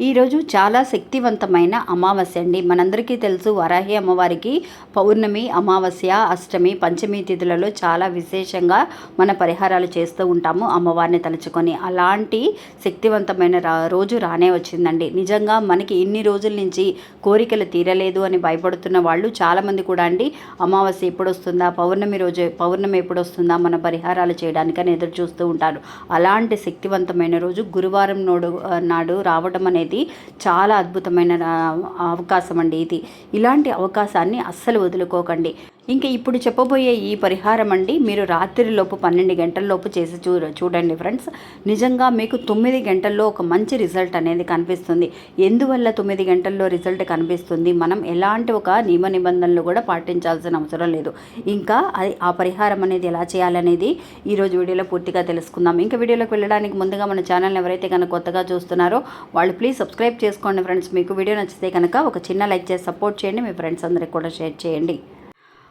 ఈరోజు చాలా శక్తివంతమైన అమావాస్య అండి. మనందరికీ తెలుసు వరాహి అమ్మవారికి పౌర్ణమి అమావాస్య అష్టమి పంచమి తిథులలో చాలా విశేషంగా మన పరిహారాలు చేస్తూ ఉంటాము అమ్మవారిని తలుచుకొని. అలాంటి శక్తివంతమైన రా రోజు రానే వచ్చిందండి. నిజంగా మనకి ఇన్ని రోజుల నుంచి కోరికలు తీరలేదు అని భయపడుతున్న వాళ్ళు చాలామంది కూడా అండి అమావాస్య ఎప్పుడు వస్తుందా పౌర్ణమి రోజు పౌర్ణమి ఎప్పుడు వస్తుందా మన పరిహారాలు చేయడానికని ఎదురు చూస్తూ ఉంటారు. అలాంటి శక్తివంతమైన రోజు గురువారం నోడు నాడు రావడం అనేది చాలా అద్భుతమైన అవకాశం అండి ఇది. ఇలాంటి అవకాశాన్ని అస్సలు వదులుకోకండి. ఇంకా ఇప్పుడు చెప్పబోయే ఈ పరిహారం అండి మీరు రాత్రిలోపు పన్నెండు గంటల్లోపు చేసి చూ చూడండి ఫ్రెండ్స్. నిజంగా మీకు తొమ్మిది గంటల్లో ఒక మంచి రిజల్ట్ అనేది కనిపిస్తుంది. ఎందువల్ల తొమ్మిది గంటల్లో రిజల్ట్ కనిపిస్తుంది? మనం ఎలాంటి ఒక నియమ నిబంధనలు కూడా పాటించాల్సిన అవసరం లేదు. ఇంకా అది ఆ పరిహారం అనేది ఎలా చేయాలనేది ఈరోజు వీడియోలో పూర్తిగా తెలుసుకుందాం. ఇంకా వీడియోలోకి వెళ్ళడానికి ముందుగా మన ఛానల్ ఎవరైతే కనుక కొత్తగా చూస్తున్నారో వాళ్ళు ప్లీజ్ సబ్స్క్రైబ్ చేసుకోండి ఫ్రెండ్స్. మీకు వీడియో నచ్చితే కనుక ఒక చిన్న లైక్ చేసి సపోర్ట్ చేయండి. మీ ఫ్రెండ్స్ అందరికి కూడా షేర్ చేయండి.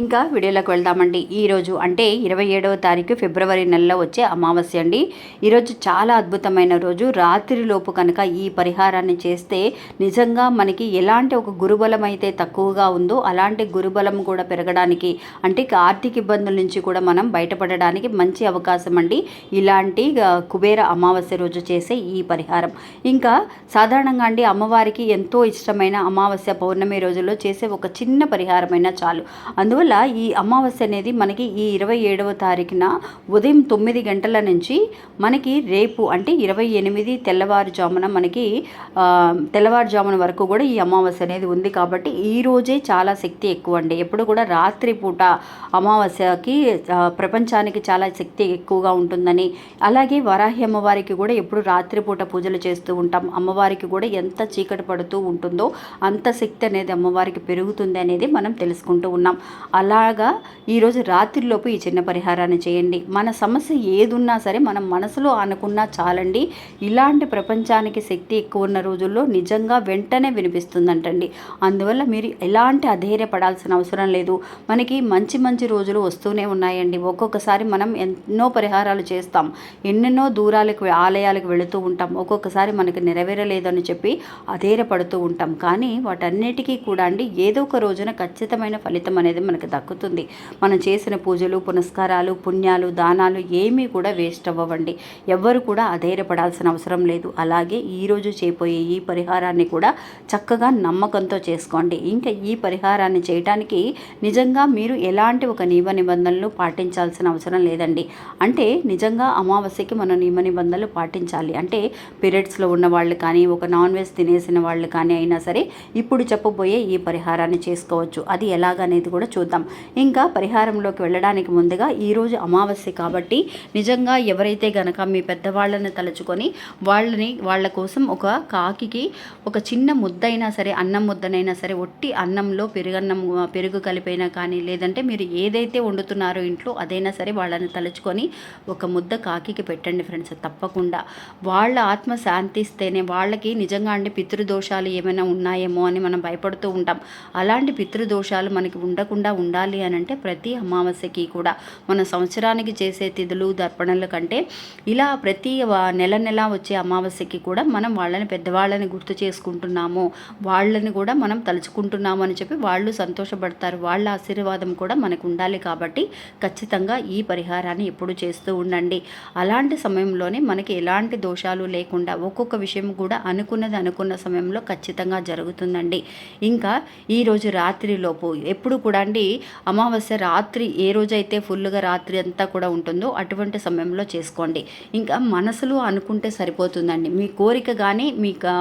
ఇంకా వీడియోలోకి వెళ్దామండి. ఈరోజు అంటే ఇరవై ఏడవ తారీఖు ఫిబ్రవరి నెలలో వచ్చే అమావాస్య అండి. ఈరోజు చాలా అద్భుతమైన రోజు. రాత్రిలోపు కనుక ఈ పరిహారాన్ని చేస్తే నిజంగా మనకి ఎలాంటి ఒక గురుబలం అయితే తక్కువగా ఉందో అలాంటి గురుబలం కూడా పెరగడానికి అంటే ఆర్థిక ఇబ్బందుల నుంచి కూడా మనం బయటపడడానికి మంచి అవకాశం అండి. ఇలాంటి కుబేర అమావాస్య రోజు చేసే ఈ పరిహారం. ఇంకా సాధారణంగా అండి అమ్మవారికి ఎంతో ఇష్టమైన అమావాస్య పౌర్ణమి రోజుల్లో చేసే ఒక చిన్న పరిహారమైనా చాలు. అందువల్ల ఈ అమావాస్య అనేది మనకి ఈ ఇరవై ఏడవ తారీఖున ఉదయం తొమ్మిది గంటల నుంచి మనకి రేపు అంటే ఇరవై ఎనిమిది తెల్లవారుజామున మనకి తెల్లవారుజామున వరకు కూడా ఈ అమావాస్య అనేది ఉంది కాబట్టి ఈ రోజే చాలా శక్తి ఎక్కువ అండి ఎప్పుడు కూడా రాత్రి పూట అమావాస్యకి ప్రపంచానికి చాలా శక్తి ఎక్కువగా ఉంటుందని. అలాగే వరాహి అమ్మవారికి కూడా ఎప్పుడు రాత్రిపూట పూజలు చేస్తూ ఉంటాం. అమ్మవారికి కూడా ఎంత చీకటి పడుతూ ఉంటుందో అంత శక్తి అనేది అమ్మవారికి పెరుగుతుంది అనేది మనం తెలుసుకుంటూ ఉన్నాం. అలాగా ఈరోజు రాత్రిలోపు ఈ చిన్న పరిహారాన్ని చేయండి. మన సమస్య ఏదున్నా సరే మనం మనసులో అనుకున్నా చాలండి. ఇలాంటి ప్రపంచానికి శక్తి ఎక్కువ ఉన్న రోజుల్లో నిజంగా వెంటనే వినిపిస్తుందంటండి. అందువల్ల మీరు ఎలాంటి అధైర్యపడాల్సిన అవసరం లేదు. మనకి మంచి మంచి రోజులు వస్తూనే ఉన్నాయండి. ఒక్కొక్కసారి మనం ఎన్నో పరిహారాలు చేస్తాం. ఎన్నెన్నో దూరాలకు ఆలయాలకు వెళుతూ ఉంటాం. ఒక్కొక్కసారి మనకి నెరవేరలేదని చెప్పి అధైర్యపడుతూ ఉంటాం. కానీ వాటన్నిటికీ కూడా అండి ఏదో ఒక రోజున ఖచ్చితమైన ఫలితం అనేది మనకు దక్కుతుంది. మనం చేసిన పూజలు పునస్కారాలు పుణ్యాలు దానాలు ఏమీ కూడా వేస్ట్ అవ్వవండి. ఎవ్వరు కూడా అధైర్యపడాల్సిన అవసరం లేదు. అలాగే ఈరోజు చేయబోయే ఈ పరిహారాన్ని కూడా చక్కగా నమ్మకంతో చేసుకోండి. ఇంకా ఈ పరిహారాన్ని చేయటానికి నిజంగా మీరు ఎలాంటి ఒక నియమ నిబంధనలు పాటించాల్సిన అవసరం లేదండి. అంటే నిజంగా అమావాస్యకి మనం నియమ నిబంధనలు పాటించాలి. అంటే పీరియడ్స్లో ఉన్న వాళ్ళు కానీ ఒక నాన్ వెజ్ తినేసిన వాళ్ళు కానీ అయినా సరే ఇప్పుడు చెప్పబోయే ఈ పరిహారాన్ని చేసుకోవచ్చు. అది ఎలాగనేది కూడా చూద్దాం. ఇంకా పరిహారంలోకి వెళ్ళడానికి ముందుగా ఈరోజు అమావాస్య కాబట్టి నిజంగా ఎవరైతే గనక మీ పెద్దవాళ్ళని తలుచుకొని వాళ్ళని వాళ్ళ కోసం ఒక కాకికి ఒక చిన్న ముద్దైనా సరే అన్నం ముద్దనైనా సరే ఒట్టి అన్నంలో పెరుగన్నం పెరుగు కలిపైనా కానీ లేదంటే మీరు ఏదైతే వండుతున్నారో ఇంట్లో అదైనా సరే వాళ్ళని తలుచుకొని ఒక ముద్ద కాకికి పెట్టండి ఫ్రెండ్స్. తప్పకుండా. వాళ్ళ ఆత్మ శాంతిస్తేనే వాళ్ళకి నిజంగా అండి పితృదోషాలు ఏమైనా ఉన్నాయేమో అని మనం భయపడుతూ ఉంటాం. అలాంటి పితృదోషాలు మనకి ఉండకుండా ఉండాలి అని అంటే ప్రతి అమావాస్యకి కూడా. మన సంవత్సరానికి చేసే తిథులు దర్పణల కంటే ఇలా ప్రతి నెల నెల వచ్చే అమావాస్యకి కూడా మనం వాళ్ళని పెద్దవాళ్ళని గుర్తు చేసుకుంటున్నాము. వాళ్ళని కూడా మనం తలుచుకుంటున్నాము అని చెప్పి వాళ్ళు సంతోషపడతారు. వాళ్ళ ఆశీర్వాదం కూడా మనకు ఉండాలి కాబట్టి ఖచ్చితంగా ఈ పరిహారాన్ని ఎప్పుడు చేస్తూ ఉండండి. అలాంటి సమయంలోనే మనకి ఎలాంటి దోషాలు లేకుండా ఒక్కొక్క విషయం కూడా అనుకున్నది అనుకున్న సమయంలో ఖచ్చితంగా జరుగుతుందండి. ఇంకా ఈరోజు రాత్రిలోపు ఎప్పుడు కూడా అండి అమావాస్య రాత్రి ఏ రోజైతే ఫుల్గా రాత్రి అంతా కూడా ఉంటుందో అటువంటి సమయంలో చేసుకోండి. ఇంకా మనసులో అనుకుంటే సరిపోతుందండి. మీ కోరిక కానీ మీకు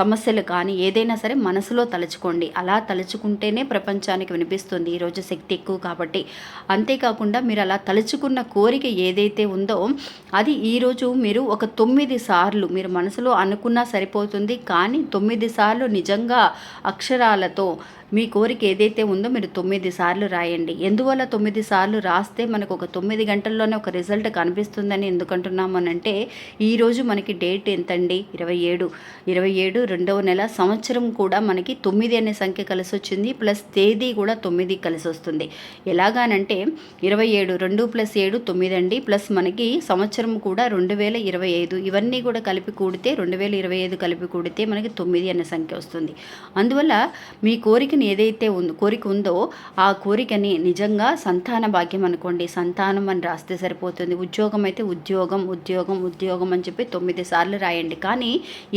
సమస్యలు కానీ ఏదైనా సరే మనసులో తలుచుకోండి. అలా తలుచుకుంటేనే ప్రపంచానికి వినిపిస్తుంది. ఈరోజు శక్తి ఎక్కువ కాబట్టి. అంతేకాకుండా మీరు అలా తలుచుకున్న కోరిక ఏదైతే ఉందో అది ఈరోజు మీరు ఒక తొమ్మిది సార్లు మీరు మనసులో అనుకున్నా సరిపోతుంది. కానీ తొమ్మిది సార్లు నిజంగా అక్షరాలతో మీ కోరిక ఏదైతే ఉందో మీరు తొమ్మిది సార్లు రాయండి. ఎందువల్ల తొమ్మిది సార్లు రాస్తే మనకు ఒక తొమ్మిది గంటల్లోనే ఒక రిజల్ట్ కనిపిస్తుందని ఎందుకంటున్నామనంటే ఈరోజు మనకి డేట్ ఎంతండి? ఇరవై ఏడు. ఇరవై ఏడు రెండవ నెల సంవత్సరం కూడా మనకి తొమ్మిది అనే సంఖ్య కలిసి వచ్చింది ప్లస్ తేదీ కూడా తొమ్మిది కలిసి వస్తుంది ఎలాగానంటే ఇరవై ఏడు రెండు ప్లస్ ఏడు తొమ్మిది అండి ప్లస్ మనకి సంవత్సరం కూడా రెండు వేల ఇరవై ఐదు. ఇవన్నీ కూడా కలిపి కూడితే రెండు వేల ఇరవై ఐదు కలిపి కూడితే మనకి తొమ్మిది అనే సంఖ్య వస్తుంది. అందువల్ల మీ కోరిక కోరికని ఏదైతే ఉందో కోరిక ఉందో ఆ కోరికని నిజంగా సంతాన భాగ్యం అనుకోండి. సంతానం అని రాస్తే సరిపోతుంది. ఉద్యోగం అయితే ఉద్యోగం ఉద్యోగం ఉద్యోగం అని చెప్పి తొమ్మిది సార్లు రాయండి. కానీ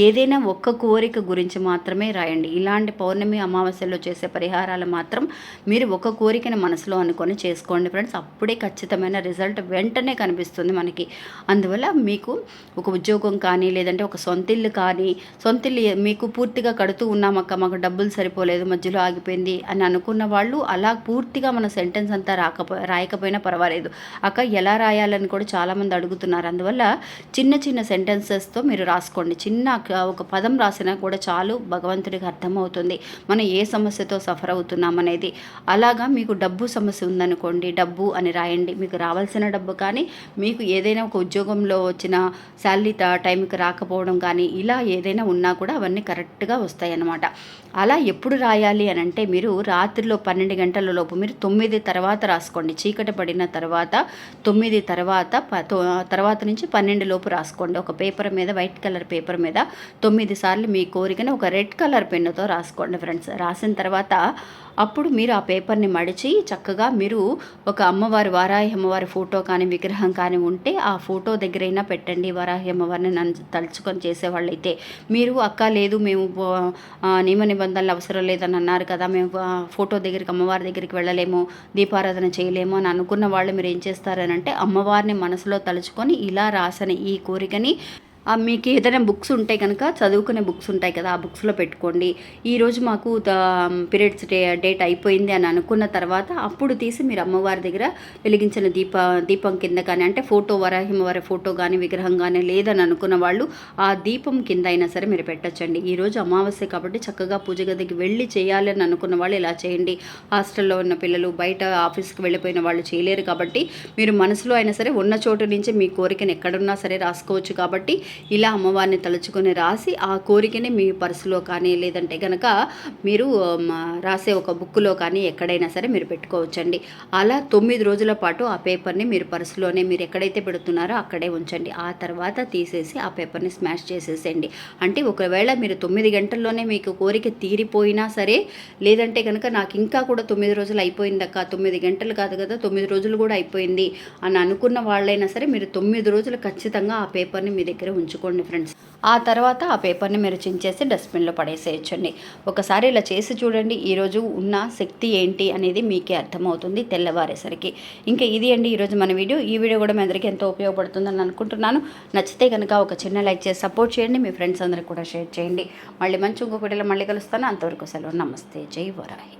ఏదైనా ఒక్క కోరిక గురించి మాత్రమే రాయండి. ఇలాంటి పౌర్ణమి అమావాస్యలో చేసే పరిహారాలు మాత్రం మీరు ఒక కోరికని మనసులో అనుకొని చేసుకోండి ఫ్రెండ్స్. అప్పుడే ఖచ్చితమైన రిజల్ట్ వెంటనే కనిపిస్తుంది మనకి. అందువల్ల మీకు ఒక ఉద్యోగం కానీ లేదంటే ఒక సొంతిల్లు కానీ సొంతిల్లు మీకు పూర్తిగా కడుతూ ఉన్నామక్క మాకు డబ్బులు సరిపోలేదు మధ్యలో ఆగిపోయింది అని అనుకున్న వాళ్ళు అలా పూర్తిగా మన సెంటెన్స్ అంతా రాకపో రాయకపోయినా పర్వాలేదు. అక్క ఎలా రాయాలని కూడా చాలామంది అడుగుతున్నారు. అందువల్ల చిన్న చిన్న సెంటెన్సెస్తో మీరు రాసుకోండి. చిన్న ఒక పదం రాసినా కూడా చాలు భగవంతుడికి అర్థమవుతుంది. మనం ఏ సమస్యతో సఫర్ అవుతున్నాం అనేది. అలాగా మీకు డబ్బు సమస్య ఉందనుకోండి డబ్బు అని రాయండి. మీకు రావాల్సిన డబ్బు కానీ మీకు ఏదైనా ఒక ఉద్యోగంలో వచ్చిన శాలరీ టైంకి రాకపోవడం కానీ ఇలా ఏదైనా ఉన్నా కూడా అవన్నీ కరెక్ట్గా వస్తాయి అన్నమాట అలా ఎప్పుడు రాయాలి అని అంటే మీరు రాత్రిలో పన్నెండు గంటల లోపు మీరు తొమ్మిది తర్వాత రాసుకోండి. చీకటి పడిన తర్వాత తొమ్మిది తర్వాత ప- తర్వాత నుంచి పన్నెండు లోపు రాసుకోండి. ఒక పేపర్ మీద వైట్ కలర్ పేపర్ మీద తొమ్మిది సార్లు మీ కోరికను ఒక రెడ్ కలర్ పెన్నుతో రాసుకోండి ఫ్రెండ్స్. రాసిన తర్వాత అప్పుడు మీరు ఆ పేపర్ని మడిచి చక్కగా మీరు ఒక అమ్మవారి వారాహి అమ్మవారి ఫోటో కానీ విగ్రహం కానీ ఉంటే ఆ ఫోటో దగ్గరైనా పెట్టండి. వారాహి అమ్మవారిని నన్ను తలుచుకొని చేసేవాళ్ళైతే మీరు అక్క లేదు మేము నియమ నిబంధనలు అవసరం లేదని అన్నారు కదా మేము ఫోటో దగ్గరికి అమ్మవారి దగ్గరికి వెళ్ళలేము దీపారాధన చేయలేము అని అనుకున్న వాళ్ళు మీరు ఏం చేస్తారని అంటే అమ్మవారిని మనసులో తలుచుకొని ఇలా రాసిన ఈ కోరికని మీకు ఏదైనా బుక్స్ ఉంటాయి కనుక చదువుకునే బుక్స్ ఉంటాయి కదా ఆ బుక్స్లో పెట్టుకోండి. ఈరోజు మాకు పీరియడ్స్ డే డేట్ అయిపోయింది అని అనుకున్న తర్వాత అప్పుడు తీసి మీరు అమ్మవారి దగ్గర వెలిగించిన దీప దీపం కింద కానీ అంటే ఫోటో వరాహిమవారి ఫోటో కానీ విగ్రహం కానీ లేదని అనుకున్న వాళ్ళు ఆ దీపం కింద అయినా సరే మీరు పెట్టచ్చండి. ఈరోజు అమావాస్య కాబట్టి చక్కగా పూజ గదికి వెళ్ళి చేయాలని అనుకున్న వాళ్ళు ఇలా చేయండి. హాస్టల్లో ఉన్న పిల్లలు బయట ఆఫీస్కి వెళ్ళిపోయిన వాళ్ళు చేయలేరు కాబట్టి మీరు మనసులో అయినా సరే ఉన్న చోటు నుంచి మీ కోరికను ఎక్కడున్నా సరే రాసుకోవచ్చు కాబట్టి ఇలా అమ్మవారిని తలుచుకొని రాసి ఆ కోరికని మీ పర్సులో కానీ లేదంటే కనుక మీరు రాసే ఒక బుక్లో కానీ ఎక్కడైనా సరే మీరు పెట్టుకోవచ్చండి. అలా తొమ్మిది రోజుల పాటు ఆ పేపర్ని మీరు పర్సులోనే మీరు ఎక్కడైతే పెడుతున్నారో అక్కడే ఉంచండి. ఆ తర్వాత తీసేసి ఆ పేపర్ని స్మాష్ చేసేసేయండి. అంటే ఒకవేళ మీరు తొమ్మిది గంటల్లోనే మీకు కోరిక తీరిపోయినా సరే లేదంటే కనుక నాకు ఇంకా కూడా తొమ్మిది రోజులు అయిపోయిందక్క తొమ్మిది గంటలు కాదు కదా తొమ్మిది రోజులు కూడా అయిపోయింది అని అనుకున్న వాళ్ళైనా సరే మీరు తొమ్మిది రోజులు ఖచ్చితంగా ఆ పేపర్ని మీ దగ్గర ఉంచుకోండి ఫ్రెండ్స్. ఆ తర్వాత ఆ పేపర్ని మీరు చించేసి డస్ట్బిన్లో పడేసేయచ్చండి. ఒకసారి ఇలా చేసి చూడండి ఈరోజు ఉన్న శక్తి ఏంటి అనేది మీకే అర్థమవుతుంది తెల్లవారేసరికి. ఇంకా ఇది అండి ఈరోజు మన వీడియో. ఈ వీడియో కూడా మీ అందరికీ ఎంతో ఉపయోగపడుతుందని అనుకుంటున్నాను. నచ్చితే కనుక ఒక చిన్న లైక్ చేసి సపోర్ట్ చేయండి మీ ఫ్రెండ్స్ అందరికి కూడా షేర్ చేయండి. మళ్ళీ మంచి ఇంకొకటిలో మళ్ళీ కలుస్తాను. అంతవరకు సెలవు. నమస్తే. జై వరాయి